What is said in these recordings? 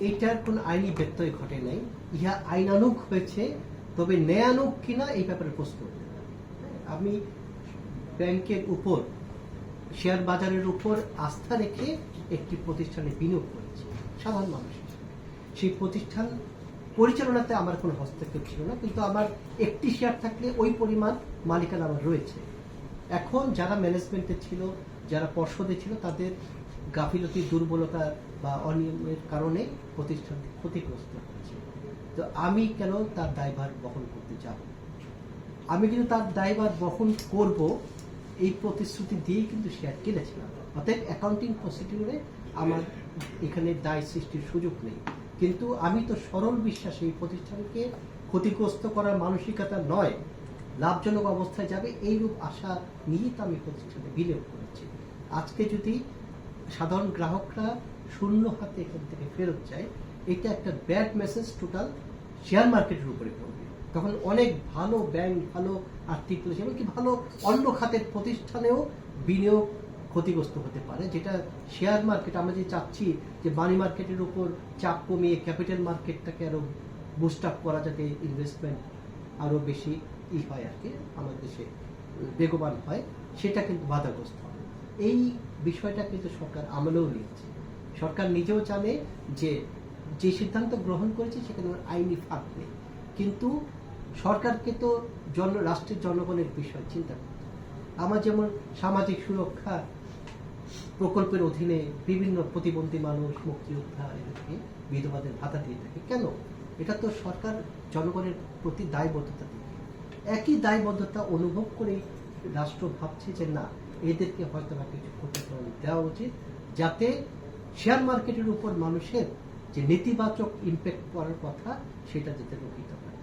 এইটার কোনো আইনি ব্যত্যয় ঘটে নাই। ইহা আইনানুগ হয়েছে, তবে ন্যায়ানুগ কিনা এই ব্যাপারে প্রশ্ন। আমি ব্যাংকের উপর, শেয়ার বাজারের উপর আস্থা রেখে একটি প্রতিষ্ঠানে বিনিয়োগ করেছি, সাধারণ মানুষ সেই প্রতিষ্ঠান পরিচালনাতে আমার কোনো হস্তক্ষেপ ছিল না, কিন্তু আমার একটি শেয়ার থাকলে ওই পরিমাণ মালিকানা আমার রয়েছে। এখন যারা ম্যানেজমেন্টে ছিল, যারা পর্ষদে ছিল, তাদের গাফিলতি, দুর্বলতা বা অনিয়মের কারণে প্রতিষ্ঠানটি ক্ষতিগ্রস্ত হচ্ছে। তো আমি কেন তার দায়ভার বহন করতে যাব? আমি কিন্তু তার দায়ভার বহন করব এই প্রতিশ্রুতি দিয়েই কিন্তু শেয়ার কিনেছিলাম অতএব অ্যাকাউন্টিং প্রসিডিউরে আমার এখানে দায় সৃষ্টির সুযোগ নেই। কিন্তু আমি তো সরল বিশ্বাসে এই প্রতিষ্ঠানকে ক্ষতিগ্রস্ত করার মানসিকতা নয়, লাভজনক অবস্থায় যাবে এইরূপ আশা নিয়েই তো আমি প্রতিষ্ঠানে বিনিয়োগ করেছি। আজকে যদি সাধারণ গ্রাহকরা শূন্য হাতে এখান থেকে ফেরত যায় এটা একটা ব্যাড মেসেজ টোটাল শেয়ার মার্কেটের উপরে পড়বে। তখন অনেক ভালো ব্যাংক ভালো আর্থিক প্রতিষ্ঠান, এমনকি ভালো অন্য খাতের প্রতিষ্ঠানেও বিনিয়োগ ক্ষতিগ্রস্ত হতে পারে, যেটা শেয়ার মার্কেট আমরা যে চাচ্ছি যে মানি মার্কেটের উপর চাপ কমিয়ে ক্যাপিটাল মার্কেটটাকে আরও বুস্ট আপ করা যাতে ইনভেস্টমেন্ট আরও বেশি ই হয় আর কি, আমাদের দেশে বেগবান হয়, সেটা কিন্তু বাধাগ্রস্ত হবে। এই বিষয়টা কিন্তু সরকার আমলেও নিয়েছে। সরকার নিজেও জানে যে যে সিদ্ধান্ত গ্রহণ করেছে সেখানে আইনি ফাঁক নেই। কিন্তু সরকারকে তো জন, রাষ্ট্রের জনগণের বিষয় চিন্তা করতে আমার যেমন সামাজিক সুরক্ষা প্রকল্পের অধীনে বিভিন্ন প্রতিবন্ধী মানুষ, মুক্তিযোদ্ধা এদেরকে বিধবাদের ভাতা দিয়ে থাকে। কেন? এটা তো সরকার জনগণের প্রতি দায়বদ্ধতা একই দায়বদ্ধতা অনুভব করে রাষ্ট্র ভাবছে যে না এদেরকে হয়তো বা কিছু ক্ষতিপূরণ দেওয়া উচিত যাতে শেয়ার মার্কেটের উপর মানুষের যে নেতিবাচক ইম্প্যাক্ট করার কথা সেটা যাতে রোহিত হয়।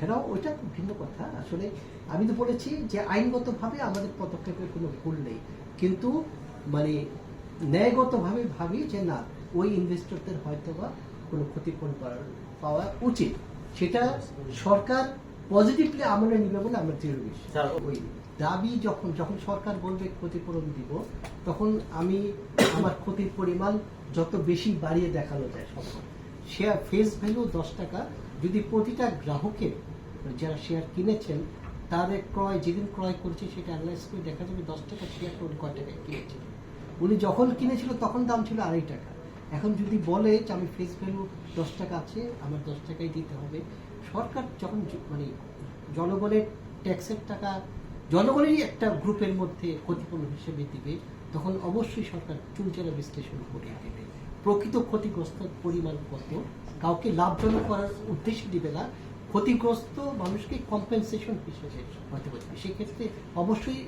ঘেরাও ওইটা ভিন্ন কথা। আসলে আমি তো বলেছি যে আইনগতভাবে আমাদের পদক্ষেপের কোনো ভুল নেই। কিন্তু মানে ন্যায়গতভাবে ভাবি যে না ওই ইনভেস্টরদের হয়তো বা কোনো ক্ষতিপূরণ পাওয়া উচিত। সেটা সরকার পজিটিভলি আমলে নিবে বলে আমরা দৃঢ় বিশ্বাস। ওই দাবি যখন যখন সরকার বলবে ক্ষতিপূরণ দিব তখন আমি আমার ক্ষতির পরিমাণ যত বেশি বাড়িয়ে দেখানো যায় সম্ভব শেয়ার ফেস ভ্যালু দশ টাকা যদি প্রতিটা গ্রাহকের যারা শেয়ার কিনেছেন তাদের ক্রয় যেদিন ক্রয় করছে সেটা অ্যানালাইজ করে দেখা যাবে দশ টাকা শেয়ার কয় টাকায় কিনেছিল উনি যখন কিনেছিল তখন দাম ছিল আড়াই টাকা। এখন যদি বলে যে আমি ফেস ভ্যালু দশ টাকা আছে, আমার দশ টাকাই দিতে হবে। সরকার যখন মানে জনগণের ট্যাক্সের টাকা, জনগণেরই একটা গ্রুপের মধ্যে ক্ষতিপূরণ হিসেবে দিবে, তখন অবশ্যই সরকার চুলচেরা বিশ্লেষণ করে দেবে। প্রকৃত ক্ষতিগ্রস্ত পরিমাণ কত, কাউকে লাভজনক করার উদ্দেশ্যে দিবে না। ক্ষতিগ্রস্ত মানুষকে কম্পেনসেশন হিসেবে হতে পারবে সেক্ষেত্রে অবশ্যই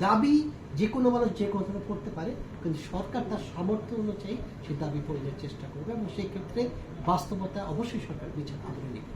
দাবি যে কোনো মানুষ যে কোনো করতে পারে, কিন্তু সরকার তার সামর্থ্য অনুযায়ী সে দাবি পূরণের চেষ্টা করবে এবং সেই ক্ষেত্রে বাস্তবতা অবশ্যই সরকার বিচার আমলে নেবে।